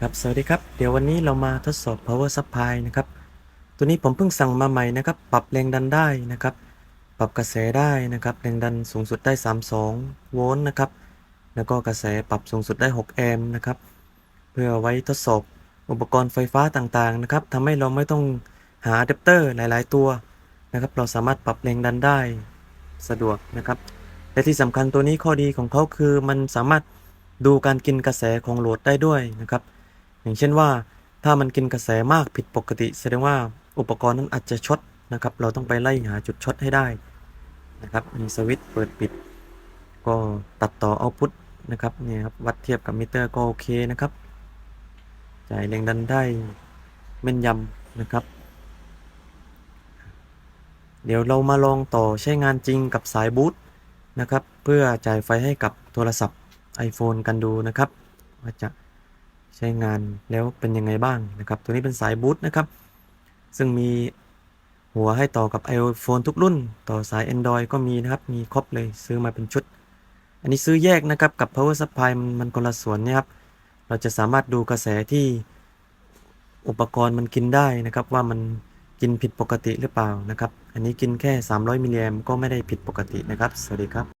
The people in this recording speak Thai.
ครับสวัสดีครับ เดี๋ยววันนี้เรามาทดสอบ power supply นะครับ ตัวนี้ผมเพิ่งสั่งมาใหม่นะครับ ปรับแรงดันได้นะครับ ปรับกระแสได้นะครับ แรงดันสูงสุดได้ 32 โวลต์นะครับ แล้วก็กระแสปรับสูงสุดได้ 6 แอมป์นะครับ เพื่อไว้ทดสอบอุปกรณ์ไฟฟ้าต่างๆนะครับทำให้เราไม่ต้องหาอะแดปเตอร์หลาย ๆ ตัวนะครับ เราสามารถปรับแรงดันได้สะดวกนะครับ และที่สำคัญตัวนี้ข้อดีของเขาคือมันสามารถดูการกินกระแสของโหลดได้ด้วยนะครับ อย่างเช่นว่า ถ้ามันกินกระแสมากผิดปกติ แสดงว่าอุปกรณ์นั้นอาจจะช็อตนะครับ เราต้องไปไล่หาจุดช็อตให้ได้นะครับมีสวิตช์เปิดปิด ก็ตัดต่อเอาพุทนะครับเนี่ยครับวัดเทียบกับมิเตอร์ก็โอเคนะครับ จ่ายแรงดันได้แม่นยำนะครับ เดี๋ยวเรามาลองต่อใช้งานจริงกับสายบูทนะครับ เพื่อจ่ายไฟให้กับโทรศัพท์ iPhone กันดูนะครับว่าจะ ใช้งานแล้วเป็นยังไงบ้างนะครับ ตัวนี้เป็นสายบูทนะครับ ซึ่งมีหัวให้ต่อกับ iPhone ทุกรุ่น ต่อสาย Android ก็มีนะครับ มีครบเลยซื้อมาเป็นชุด อันนี้ซื้อแยกนะครับกับ power supply มันมันคนละส่วนเนี่ยครับ เราจะสามารถดูกระแสที่อุปกรณ์มันกินได้นะครับ ว่ามันกินผิดปกติหรือเปล่านะครับ อันนี้กินแค่ 300 มิลลิแอมก็ไม่ได้ผิดปกตินะครับ สวัสดีครับ